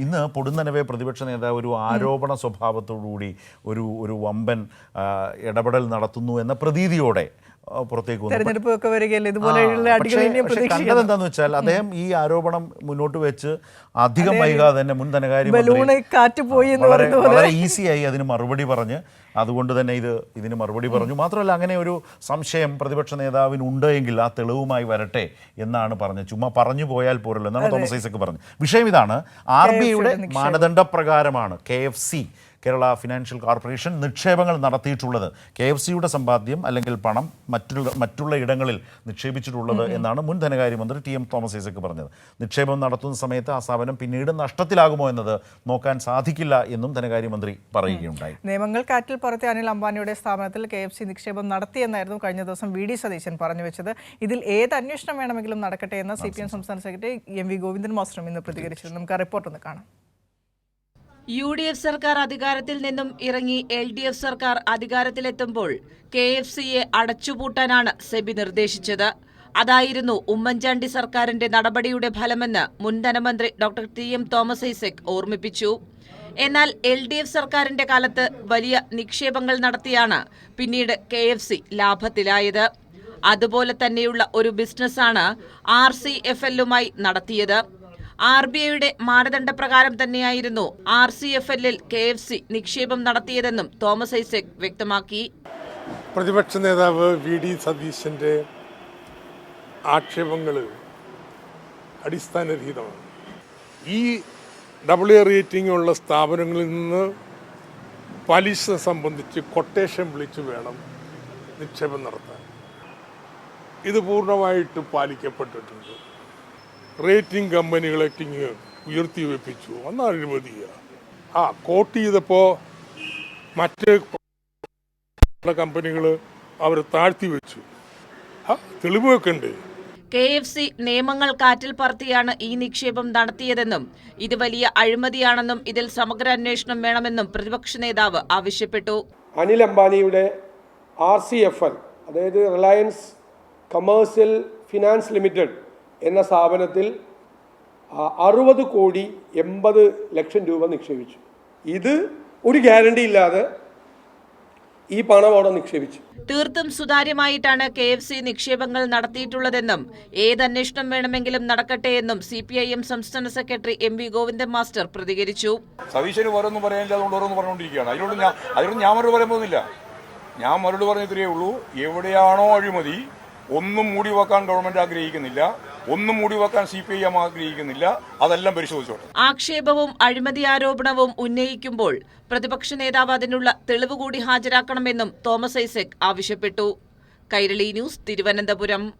ഇന്ന് പൊടുന്നനവേ പ്രതിപക്ഷ നേതാവ് ഒരു ആരോപണ സ്വഭാവത്തോടുകൂടി ഒരു ഒരു വമ്പൻ ഇടപെടൽ നടത്തുന്നു എന്ന പ്രതീതിയോടെ പുറത്തേക്ക് തെരഞ്ഞെടുപ്പ് ഒക്കെ വരികയല്ലേ? ഇതുപോലെയുള്ള കണ്ടത് എന്താന്ന് വെച്ചാൽ അദ്ദേഹം ഈ ആരോപണം മുന്നോട്ട് വെച്ച് അധികം വൈകാതെ തന്നെ മുൻ ധനകാര്യ കാറ്റ് പോയി വളരെ ഈസിയായി അതിന് മറുപടി പറഞ്ഞ് അതുകൊണ്ട് തന്നെ ഇത് ഇതിന് മറുപടി പറഞ്ഞു. മാത്രമല്ല അങ്ങനെ ഒരു സംശയം പ്രതിപക്ഷ നേതാവിനുണ്ട് എങ്കിൽ ആ തെളിവുമായി വരട്ടെ എന്നാണ് പറഞ്ഞത്. ചുമ്മാ പറഞ്ഞു പോയാൽ പോരല്ലോ എന്നാണ് തോമസ് ഐസക് പറഞ്ഞു വിഷയം ഇതാണ്. ആർ ബി ഐയുടെ മാനദണ്ഡപ്രകാരമാണ് K F C Kerala Financial Corporation നിക്ഷേപങ്ങൾ നടത്തിയിട്ടുള്ളത്. കെ എഫ് സിയുടെ സമ്പാദ്യം അല്ലെങ്കിൽ പണം മറ്റുള്ള മറ്റുള്ള ഇടങ്ങളിൽ നിക്ഷേപിച്ചിട്ടുള്ളത് എന്നാണ് മുൻ ധനകാര്യമന്ത്രി ടി എം തോമസ് ഐസക് പറഞ്ഞത്. നിക്ഷേപം നടത്തുന്ന സമയത്ത് ആ സ്ഥാപനം പിന്നീട് നഷ്ടത്തിലാകുമോ എന്നത് നോക്കാൻ സാധിക്കില്ല എന്നും ധനകാര്യമന്ത്രി പറയുകയുണ്ടായി. നിയമങ്ങൾ കാറ്റിൽ പറത്തി അനിൽ അംബാനിയുടെ സ്ഥാപനത്തിൽ കെ എഫ് സി നിക്ഷേപം നടത്തിയെന്നായിരുന്നു കഴിഞ്ഞ ദിവസം വി ഡി സതീശൻ പറഞ്ഞു വെച്ചത്. ഇതിൽ ഏത് അന്വേഷണം വേണമെങ്കിലും നടക്കട്ടെ എന്ന് സി പി എം സംസ്ഥാന സെക്രട്ടറി എം വി ഗോവിന്ദൻ മാസ്റ്ററും ഇന്ന് പ്രതികരിച്ചത് നമുക്ക് ആ റിപ്പോർട്ട് ഒന്ന് കാണാം. യു ഡി എഫ് സർക്കാർ അധികാരത്തിൽ നിന്നും ഇറങ്ങി എൽ ഡി എഫ് സർക്കാർ അധികാരത്തിലെത്തുമ്പോൾ കെ എഫ് സിയെ അടച്ചുപൂട്ടാനാണ് സെബി നിർദ്ദേശിച്ചത്. അതായിരുന്നു ഉമ്മൻചാണ്ടി സർക്കാരിന്റെ നടപടിയുടെ ഫലമെന്ന് മുൻ ധനമന്ത്രി doctor T M Thomas Isaac ഓർമ്മിപ്പിച്ചു. എന്നാൽ എൽ ഡി എഫ് സർക്കാരിന്റെ കാലത്ത് വലിയ നിക്ഷേപങ്ങൾ നടത്തിയാണ് പിന്നീട് കെ എഫ് സി ലാഭത്തിലായത്. അതുപോലെ തന്നെയുള്ള ഒരു ബിസിനസ്സാണ് ആർ സി എഫ് എല്ലുമായി നടത്തിയത്. ആർ ബി ഐയുടെ മാനദണ്ഡപ്രകാരം തന്നെയായിരുന്നു ആർ സി എഫ് എല്ലിൽ കെ എഫ് സി നിക്ഷേപം നടത്തിയതെന്നും തോമസ് ഐസക് വ്യക്തമാക്കി. പ്രതിപക്ഷ നേതാവ് വി ഡി സതീശന്റെ ആക്ഷേപങ്ങൾ അടിസ്ഥാനരഹിതമാണ്. ഈ ഡബിൾ എ റേറ്റിംഗ് ഉള്ള സ്ഥാപനങ്ങളിൽ നിന്ന് പലിശ സംബന്ധിച്ച് കൊട്ടേഷൻ വിളിച്ച് വേണം നിക്ഷേപം നടത്താൻ. ഇത് പൂർണമായിട്ട് പാലിക്കപ്പെട്ടിട്ടുണ്ട്. റേറ്റിംഗ് കമ്പനികളെ കിങ് ഉയർത്തി വെപ്പിച്ചു. അന്ന് അഴിമതിയ. ആ കോട്ട് ചെയ്തപ്പോൾ മറ്റ് കമ്പനികൾ അവർ താഴ്ത്തി വെച്ചു. ആ ഉണ്ട്. കെ എഫ് സി നിയമങ്ങൾ കാറ്റിൽ പറത്തിയാണ് ഈ നിക്ഷേപം നടത്തിയതെന്നും ഇത് വലിയ അഴിമതിയാണെന്നും ഇതിൽ സമഗ്ര അന്വേഷണം വേണമെന്നും പ്രതിപക്ഷ നേതാവ് ആവശ്യപ്പെട്ടു. അനിൽ അംബാനിയുടെ ആർ സി എഫ് എൽ അതായത് റിലയൻസ് കമേഴ്സ്യൽ ഫിനാൻസ് ലിമിറ്റഡ് എന്ന സ്ഥാപനത്തിൽ അറുപത് കോടി എൺപത് ലക്ഷം രൂപ നിക്ഷേപിച്ചു. ഇത് ഒരു ഗ്യാരണ്ടി ഇല്ലാതെ ഈ പണം അവിടെ നിക്ഷേപിച്ചു. തീർത്തും സുതാര്യമായിട്ടാണ് കെ എഫ് സി നിക്ഷേപങ്ങൾ നടത്തിയിട്ടുള്ളതെന്നും ഏത് അന്വേഷണം വേണമെങ്കിലും നടക്കട്ടെ എന്നും സി പി ഐ എം സംസ്ഥാന secretary M V Govindan master പ്രതികരിച്ചു. സതീശന് ഓരോന്നും പറയാനില്ല അതുകൊണ്ട് ഓരോന്ന് പറഞ്ഞുകൊണ്ടിരിക്കുകയാണ്. അതിനോട് ഞാൻ അതിനോട് ഞാൻ മറുപടി പറയാൻ പോകുന്നില്ല. ഞാൻ മറുപടി പറഞ്ഞത്രേ ഉള്ളൂ എവിടെയാണോ അഴിമതി ഒന്നും മൂടി വെക്കാൻ ഗവൺമെന്റ് ആഗ്രഹിക്കുന്നില്ല. ഒന്നും മൂടി വെക്കാൻ സി പി ഐ എം ആഗ്രഹിക്കുന്നില്ല. അതെല്ലാം പരിശോധിച്ചോട്ടെ. ആക്ഷേപവും അഴിമതി ആരോപണവും ഉന്നയിക്കുമ്പോൾ പ്രതിപക്ഷ നേതാവ് അതിനുള്ള തെളിവ് കൂടി ഹാജരാക്കണമെന്നും തോമസ് ഐസക് ആവശ്യപ്പെട്ടു. കൈരളി ന്യൂസ് തിരുവനന്തപുരം.